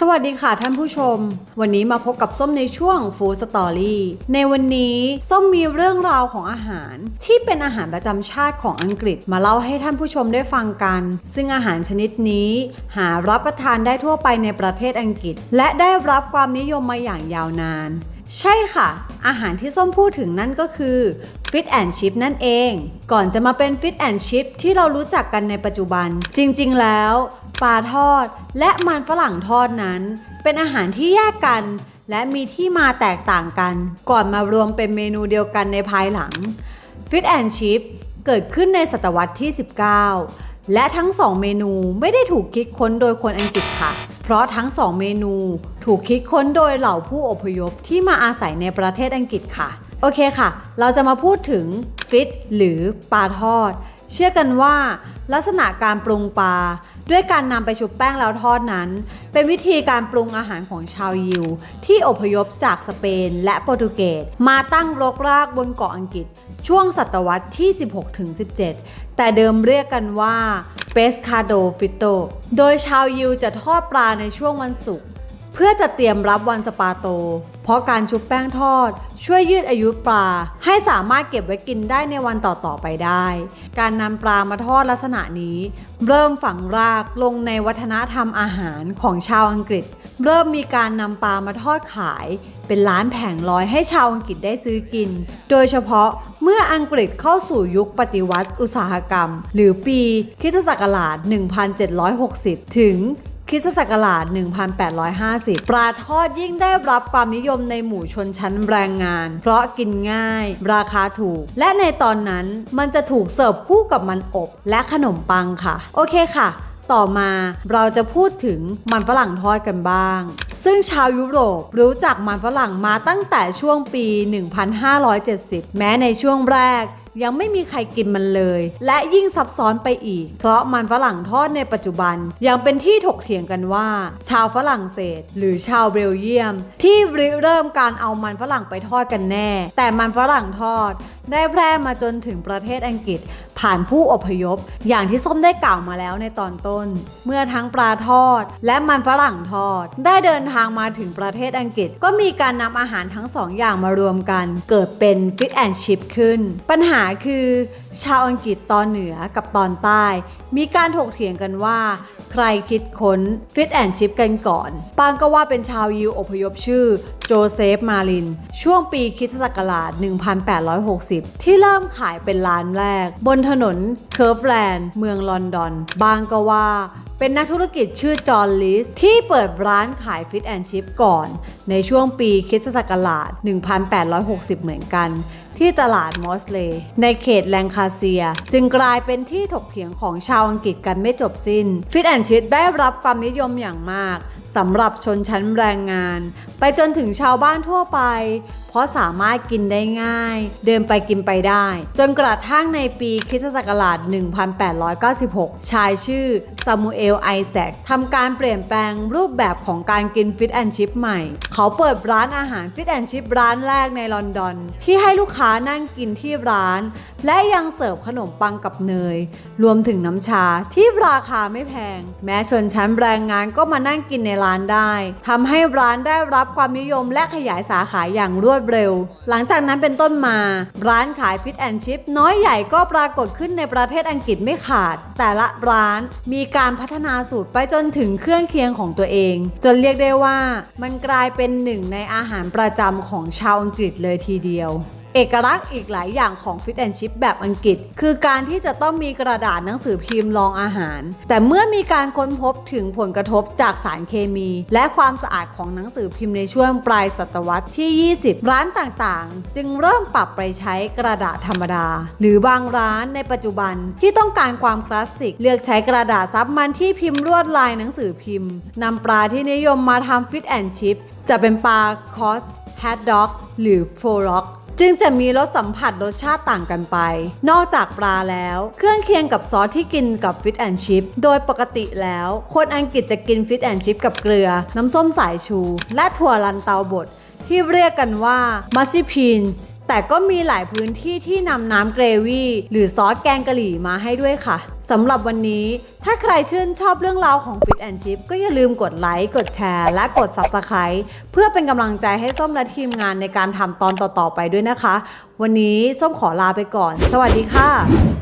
สวัสดีค่ะท่านผู้ชม วันนี้มาพบกับส้มในช่วง Food Story ในวันนี้ส้มมีเรื่องราวของอาหาร ที่เป็นอาหารประจำชาติของอังกฤษมาเล่าให้ท่านผู้ชมได้ฟังกัน ซึ่งอาหารชนิดนี้ หารับประทานได้ทั่วไปในประเทศอังกฤษ และได้รับความนิยมมาอย่างยาวนาน ใช่ค่ะ อาหารที่ส้มพูดถึงนั่นก็คือ Fit and Chip นั่นเอง ก่อนจะมาเป็น Fit and Chip ที่เรารู้จักกันในปัจจุบัน จริงๆแล้วปลาทอดและมันฝรั่งทอดนั้น เป็นอาหารที่แยกกัน และมีที่มาแตกต่างกัน ก่อนมารวมเป็นเมนูเดียวกันในภายหลัง Fit and Chip เกิดขึ้นในศตวรรษที่ 19 และทั้งสองเมนูไม่ได้ถูกคิดค้นโดยคนอังกฤษค่ะ เพราะทั้งสองเมนูถูกคิดค้นโดยเหล่าผู้อพยพที่มาอาศัยในประเทศอังกฤษค่ะ โอเคค่ะ เราจะมาพูดถึงฟิตหรือปลาทอด เชื่อกันว่า ลักษณะการปรุงปลาด้วยการนำไปชุบแป้งแล้วทอดนั้น เป็นวิธีการปรุงอาหารของชาวยิว ที่อพยพจากสเปนและโปรตุเกสมาตั้งรกรากบนเกาะอังกฤษ ช่วงศตวรรษที่ 16-17 แต่เดิมเรียกกันว่า pescado fritto โดยชาวยิวจะทอดปลาในช่วงวันศุกร์เพื่อจะเตรียมรับวันสปาโต เพราะการชุบแป้งทอด ช่วยยืดอายุปลา ให้สามารถเก็บไว้กินได้ในวันต่อๆไปได้ การนำปลามาทอดลักษณะนี้ เริ่มฝังรากลงในวัฒนธรรมอาหารของชาวอังกฤษ เริ่มมีการนำปลามาทอดขาย เป็นร้านแผงลอยให้ชาวอังกฤษได้ซื้อกิน โดยเฉพาะเมื่ออังกฤษเข้าสู่ยุคปฏิวัติอุตสาหกรรม หรือปีคริสตศักราช1760 ถึงคริสตศักราช 1850 ปลาทอดยิ่งได้รับความนิยมในหมู่ชนชั้นแรงงาน เพราะกินง่าย ราคาถูก และในตอนนั้นมันจะถูกเสิร์ฟคู่กับมันอบ และขนมปังค่ะ โอเคค่ะ ต่อมาเราจะพูดถึงมันฝรั่งทอดกันบ้าง ซึ่งชาวยุโรปรู้จักมันฝรั่งมาตั้งแต่ช่วงปี 1570 แม้ในช่วงแรก ยังไม่มีใครกินมันเลย และยิ่งซับซ้อนไปอีก เพราะมันฝรั่งทอดในปัจจุบัน ยังเป็นที่ถกเถียงกันว่า ชาวฝรั่งเศส หรือชาวเบลเยียม ที่ริเริ่มการเอามันฝรั่งไปทอดกันแน่ แต่มันฝรั่งทอด ได้แพร่มาจนถึงประเทศอังกฤษ ผ่านผู้อพยพ อย่างที่ส้มได้กล่าวมาแล้วในตอนต้น เมื่อทั้งปลาทอด และมันฝรั่งทอด ได้เดินทางมาถึงประเทศอังกฤษ ก็มีการนำอาหารทั้งสองอย่างมารวมกัน เกิดเป็นฟิตแอนชิพขึ้น ปัญหาคือ ชาวอังกฤษตอนเหนือกับตอนใต้ มีการถกเถียงกันว่า ใครคิดค้นฟิตแอนชิพกันก่อนปางก็ว่าเป็นชาวยิวอพยพชื่อ โจเซฟมาลิน ช่วงปีคิศักราช 1860 ที่เริ่มขายเป็นร้านแรก บนถนนเคิร์ฟแลนด์เมืองลอนดอนบางก็ว่าเป็นนักธุรกิจชื่อจอห์นลิสที่เปิดร้านขายฟิตแอนชิพก่อน ในช่วงปีคิศักราช 1860 เหมือนกัน ที่ตลาดมอสเลย์ในเขตแลงคาเซีย จึงกลายเป็นที่ถกเถียงของชาวอังกฤษกันไม่จบสิน้นฟิตแอนชิตได้รับความนิยมอย่างมาก สำหรับชนชั้นแรงงาน ไปจนถึงชาวบ้านทั่วไป เพราะสามารถกินได้ง่าย เดินไปกินไปได้ จนกระทั่งในปีคริสตศักราช 1896 ชายชื่อซามูเอลไอแซคทำการเปลี่ยนแปลงรูปแบบของการกินฟิตแอนชิพใหม่ เขาเปิดร้านอาหารฟิตแอนชิพร้านแรกในลอนดอน ที่ให้ลูกค้านั่งกินที่ร้าน และยังเสิร์ฟขนมปังกับเนย รวมถึงน้ำชาที่ราคาไม่แพง แม้ชนชั้นแรงงานก็มานั่งกินในร้านได้ทำให้ร้านได้รับความนิยมและขยายสาขาอย่างรวดเร็ว หลังจากนั้นเป็นต้นมา ร้านขายฟิตแอนชิพน้อยใหญ่ก็ปรากฏขึ้นในประเทศอังกฤษไม่ขาด แต่ละร้านมีการพัฒนาสูตรไปจนถึงเครื่องเคียงของตัวเอง จนเรียกได้ว่ามันกลายเป็นหนึ่งในอาหารประจำของชาวอังกฤษเลยทีเดียว เอกลักษณ์อีกหลายอย่างของ Fit and Chip แบบอังกฤษ คือการที่จะต้องมีกระดาษหนังสือพิมพ์รองอาหาร แต่เมื่อมีการค้นพบถึงผลกระทบจากสารเคมี และความสะอาดของหนังสือพิมพ์ในช่วงปลายศตวรรษที่ 20 ร้านต่างๆ จึงเริ่มปรับไปใช้กระดาษธรรมดา หรือบางร้านในปัจจุบันที่ต้องการความคลาสสิก เลือกใช้กระดาษซับมันที่พิมพ์ลวดลายหนังสือพิมพ์นำปลาที่นิยมมาทำ Fit and Chip จะเป็นปลาคอสแฮดด็อกหรือโฟล็อก จึงจะมีรสสัมผัสรสชาติต่างกันไป นอกจากปลาแล้ว เครื่องเคียงกับซอสที่กินกับฟิตแอนชิพโดยปกติแล้ว คนอังกฤษจะกินฟิตแอนชิพกับเกลือ น้ำส้มสายชู และถั่วลันเตาบด ที่เรียกกันว่า m u s ซิ p i n s แต่ก็มีหลายพื้นที่ที่นำน้ำเกรวี่หรือซอสแกงกะหรี่มาให้ด้วยค่ะสำหรับวันนี้ ถ้าใครชื่นชอบเรื่องราวของ Fit and Chip ก็อย่าลืมกดไลค์ กดแชร์ และกด Subscribe เพื่อเป็นกำลังใจให้ส้มและทีมงานในการทำตอนต่อๆไปด้วยนะคะ วันนี้ส้มขอลาไปก่อน สวัสดีค่ะ